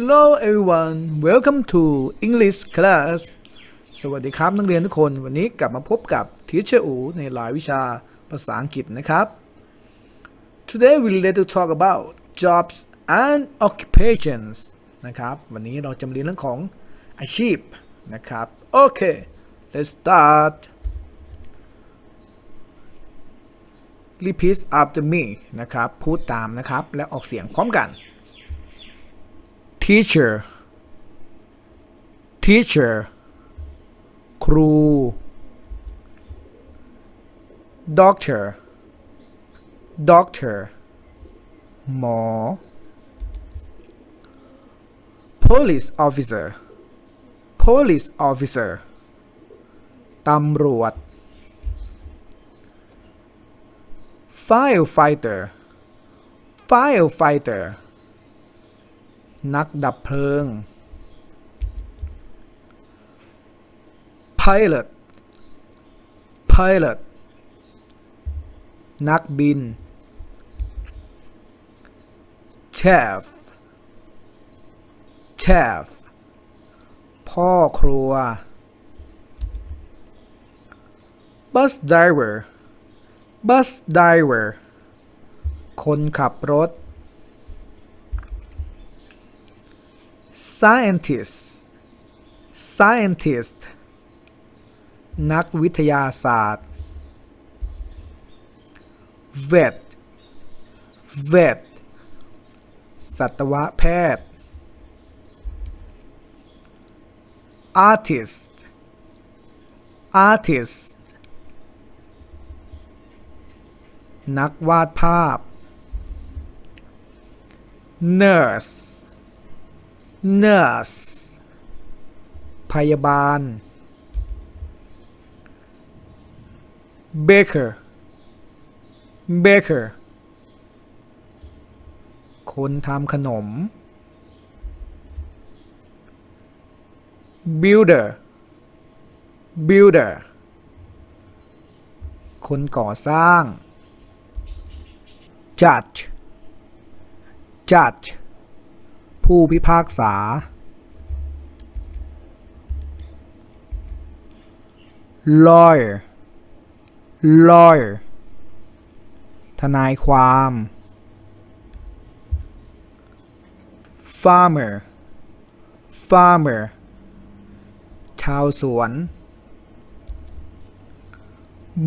Hello everyone welcome to English class สวัสดีครับนักเรียนทุกคนวันนี้กลับมาพบกับ Teacher อูในรายวิชาภาษาอังกฤษนะครับ Today we will to talk about jobs and occupations นะครับ วันนี้เราจะมาเรียนเรื่องของอาชีพนะครับ โอเค let's start repeat after me นะครับ พูดตามนะครับ และออกเสียงพร้อมกัน teacher teacher ครู doctor doctor หมอ police officer police officer ตำรวจ firefighter firefighter นักดับเพลิง pilot pilot นักบิน chef chef พ่อครัว bus driver bus driver คนขับรถ scientist scientist นักวิทยาศาสตร์ vet vet สัตวแพทย์ artist artist นักวาดภาพ nurse nurse พยาบาล baker baker คนทำขนม builder builder คนก่อสร้าง judge judge ผู้พิพากษา lawyer lawyer ทนายความ farmer farmer ชาวสวน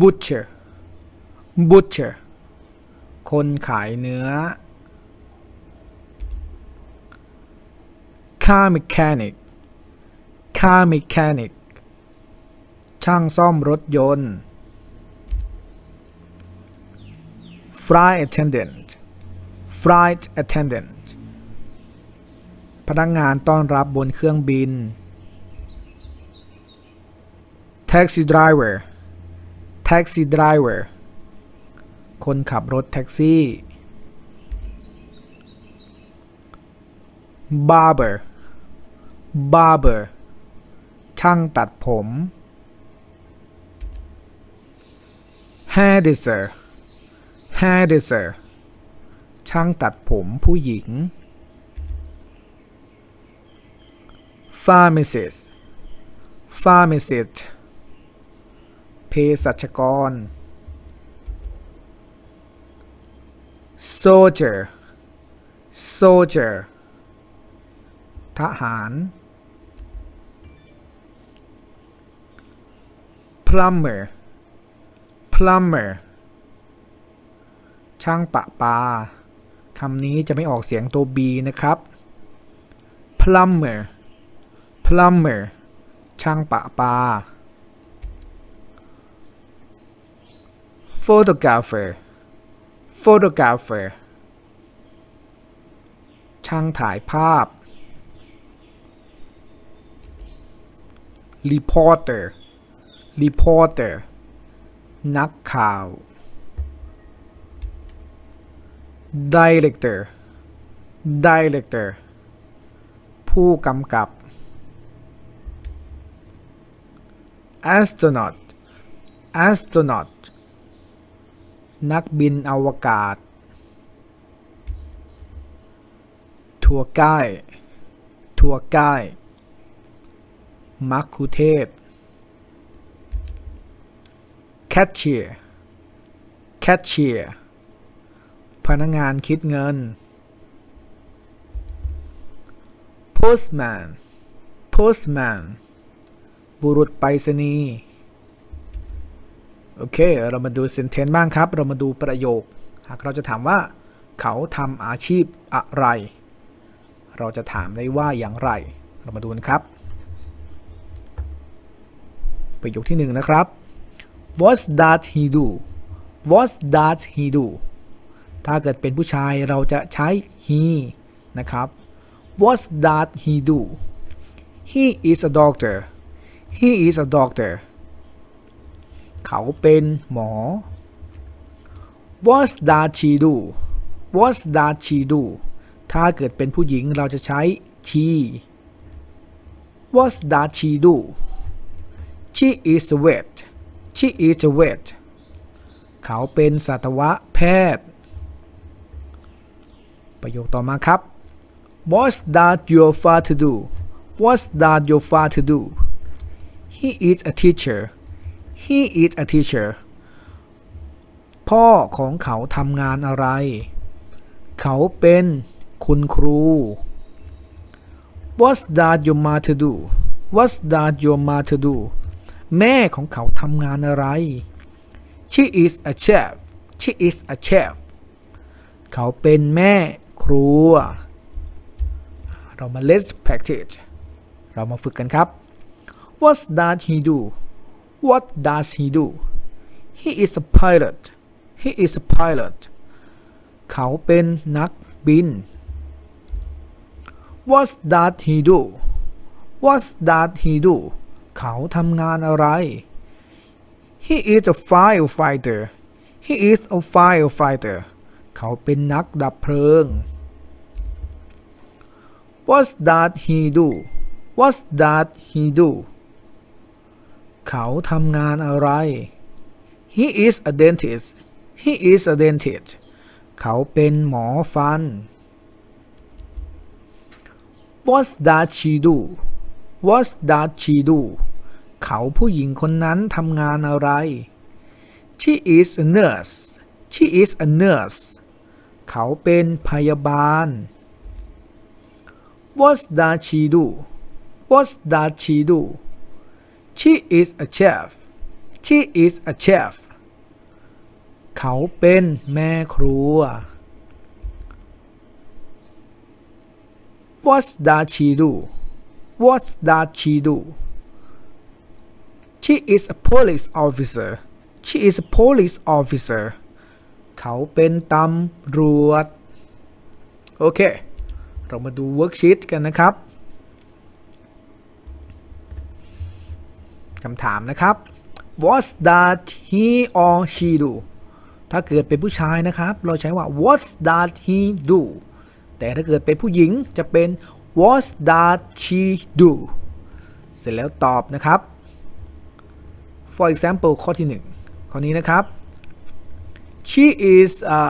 butcher butcher คนขายเนื้อ car mechanic car mechanic ช่างซ่อมรถยนต์ flight attendant flight attendant พนักงานต้อนรับบนเครื่องบิน taxi driver taxi driver คนขับรถแท็กซี่ barber barber ช่างตัดผม hairdresser hairdresser ช่างตัดผมผู้หญิง pharmacist pharmacist เภสัชกร soldier soldier ทหาร plumber plumber ช่างปะปาคำนี้จะไม่ออกเสียงตัว B นะครับ plumber plumber ช่างปะปา photographer photographer ช่างถ่ายภาพ reporter reporter นักข่าว director director ผู้กำกับ astronaut astronaut นักบินอวกาศ ทัวร์ไกด์ทัวร์ไกด์มักคุเทศ แคชเชียร์แคชเชียร์พนักงานคิดเงิน postman postman บุรุษไปรษณีย์โอเค เรามาดู sentence บ้างครับ เรามาดูประโยค หากเราจะถามว่า เขาทำอาชีพอะไร เราจะถามได้ว่าอย่างไร เรามาดูนะครับ ประโยคที่หนึ่งนะครับ What does he do What does he do ถ้าเกิดเป็นผู้ชายเราจะใช้ he นะครับ What does he do He is a doctor He is a doctor เขาเป็นหมอ What does she do What does she do ถ้าเกิดเป็นผู้หญิงเราจะใช้ she What does she do She is a vet She is a vet เขาเป็นสัตวแพทย์ ประโยคต่อมาครับ What does your father do What does your father do He is a teacher He is a teacher พ่อของเขาทำงานอะไร เขาเป็นคุณครู What does your mother do What does your mother do แม่ของเขาทำงานอะไร She is a chef She is a chef เขาเป็นแม่ครัว เรามา let's practice เรามาฝึกกันครับ What does he do What does he do He is a pilot He is a pilot เขาเป็นนักบิน What does he do What does he do เขาทำงานอะไร He is a firefighter He is a firefighter เขาเป็นนักดับเพลิง What does he do What does he do เขาทำงานอะไร He is a dentist He is a dentist เขาเป็นหมอฟัน What does she do What does she do เขาผู้หญิงคนนั้นทำงานอะไร She is a nurse She is a nurse เขาเป็นพยาบาล What does she do What does she do She is a chef She is a chef เขาเป็นแม่ครัว What does she do What does she do She is a police officer She is a police officer เขาเป็นตำรวจ โอเค เรามาดูเวิร์กชีตกันนะครับคำถามนะครับ What does he or she do ถ้าเกิดเป็นผู้ชายนะครับ เราใช้ว่า What does he do แต่ถ้าเกิดเป็นผู้หญิงจะเป็น What does she do เสร็จแล้วตอบนะครับ for example ข้อที่1ข้อนี้นะครับ she is a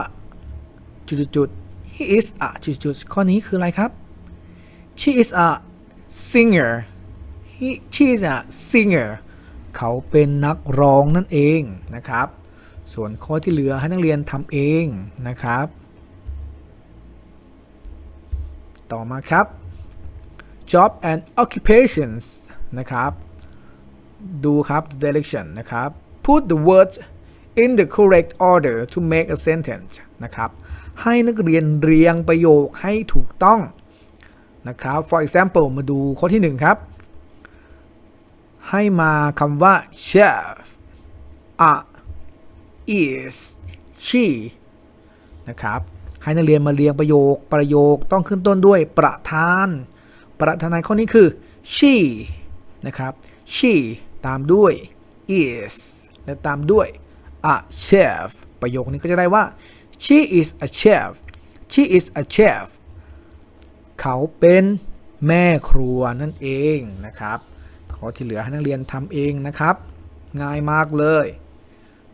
จุดจุดๆ he is a จุดจุดๆข้อนี้คืออะไรครับ she is a singer he she is a singer เขาเป็นนักร้องนั่นเองนะครับ ส่วนข้อที่เหลือให้นักเรียนทำเองนะครับ ต่อมาครับ job and occupations นะครับ ดูครับ direction นะครับ put the words in the correct order to make a sentence นะครับ ให้นักเรียนเรียงประโยคให้ถูกต้องนะครับ for example มาดูข้อที่ 1 ครับ ให้มาคำว่า chef a is she นะครับ ให้นักเรียนมาเรียงประโยค ประโยคต้องขึ้นต้นด้วยประธาน ประธานในข้อนี้คือ she นะครับ she ตามด้วย is และตามด้วย a chef ประโยคนี้ก็จะได้ว่า she is a chef she is a chef เขาเป็นแม่ครัวนั่นเองนะครับข้อที่เหลือให้นักเรียนทำเองนะครับ ง่ายมากเลย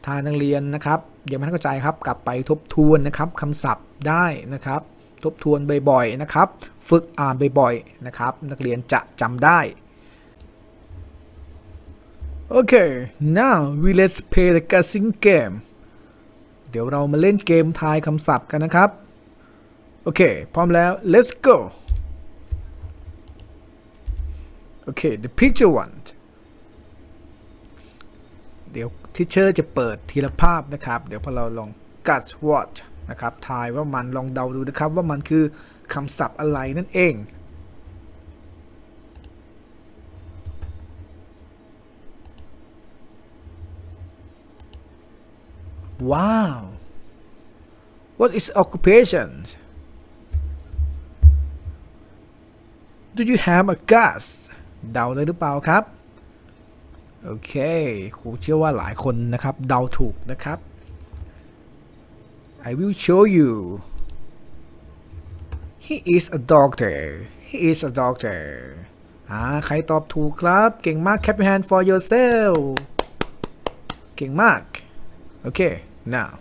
ถ้านักเรียนนะครับยังไม่เข้าใจครับกลับไปทบทวนนะครับคำศัพท์ได้นะครับ ทบทวนบ่อยๆนะครับ ฝึกอ่านบ่อยๆนะครับ นักเรียนจะจำได้ โอเค now we let's play the guessing game เดี๋ยวเรามาเล่นเกมทายคำศัพท์กันนะครับ โอเค พร้อมแล้ว let's go โอเค the picture one เดี๋ยวทิเชอร์จะเปิดทีละภาพนะครับ เดี๋ยวพอเราลอง gut what นะครับ ทายว่ามันลองเดาดูนะครับว่ามันคือคำศัพท์อะไรนั่นเอง Wow What is occupation Do you have a guess เดาได้หรือเปล่าครับ โอเคครูเชื่อว่าหลายคนนะครับ เดาถูกนะครับ I will show you He is a doctor He is a doctor อ่าใครตอบถูกครับ เก่งมาก Clap your hand for yourself เก่งมาก โอเค now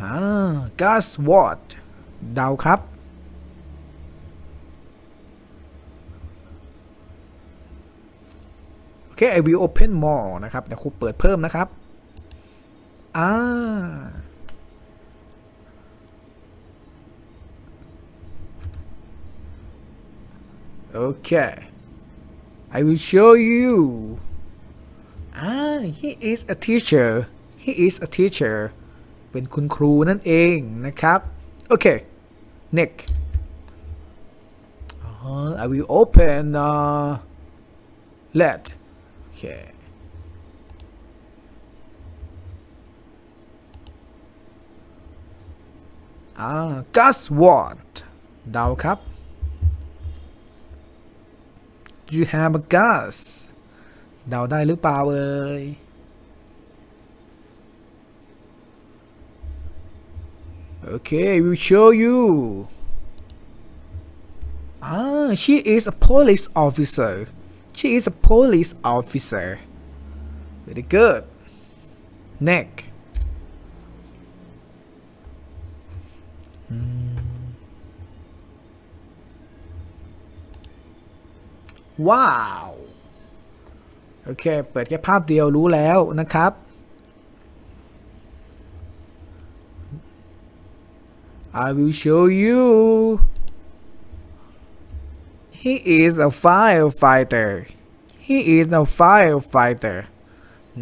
Ah, guess what เดาครับ โอเค I will open more นะครับเดี๋ยวครูเปิดเพิ่มนะครับ อ่า โอเค I will show you อ่า he is a teacher he is a teacher เป็นคุณครูนั่นเองนะครับ โอเค next uh, I will open uh, let โอเค อ่า guess what เดาครับ you have a guess เดาได้หรือเปล่าเอ่ย Okay, I will show you. Ah, she is a police officer. She is a police officer. Very good. Next. Wow โอเค เปิดแค่ภาพเดียวรู้แล้วนะครับ I will show you he is a firefighter he is a firefighter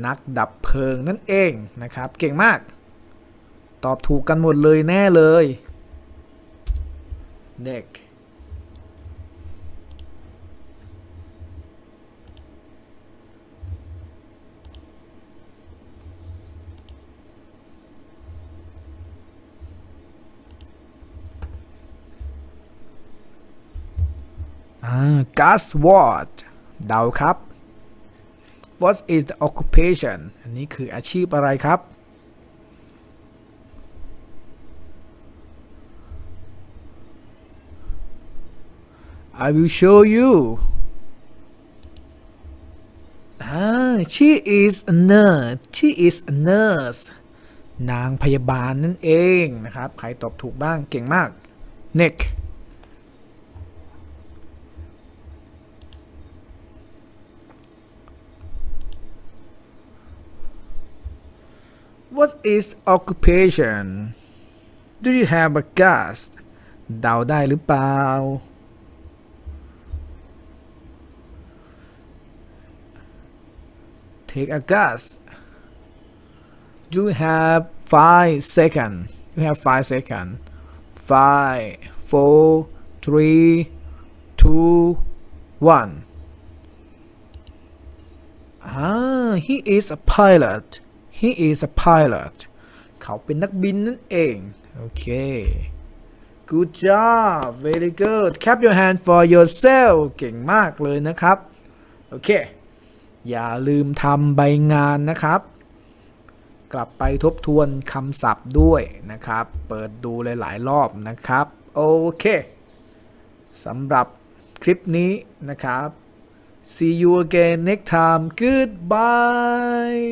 นักดับเพลิงนั่นเองนะครับ เก่งมาก ตอบถูกกันหมดเลยแน่เลย next guess what เดาครับ what is the occupation อันนี้คืออาชีพอะไรครับ I will show you ah she is a nurse she is a nurse นางพยาบาลนั่นเองนะครับ ใครตอบถูกบ้างเก่งมาก next What is occupation Do you have a guess เดาได้หรือเปล่า Take a guess You have five seconds You have five seconds Five four three two one Ah he is a pilot He is a pilot เขาเป็นนักบินนั่นเอง โอเค good job very good clap your hand for yourself เก่งมากเลยนะครับ โอเค อย่าลืมทำใบงานนะครับ กลับไปทบทวนคำศัพท์ด้วยนะครับ เปิดดูหลายๆรอบนะครับ โอเคสำหรับคลิปนี้นะครับ see you again next time goodbye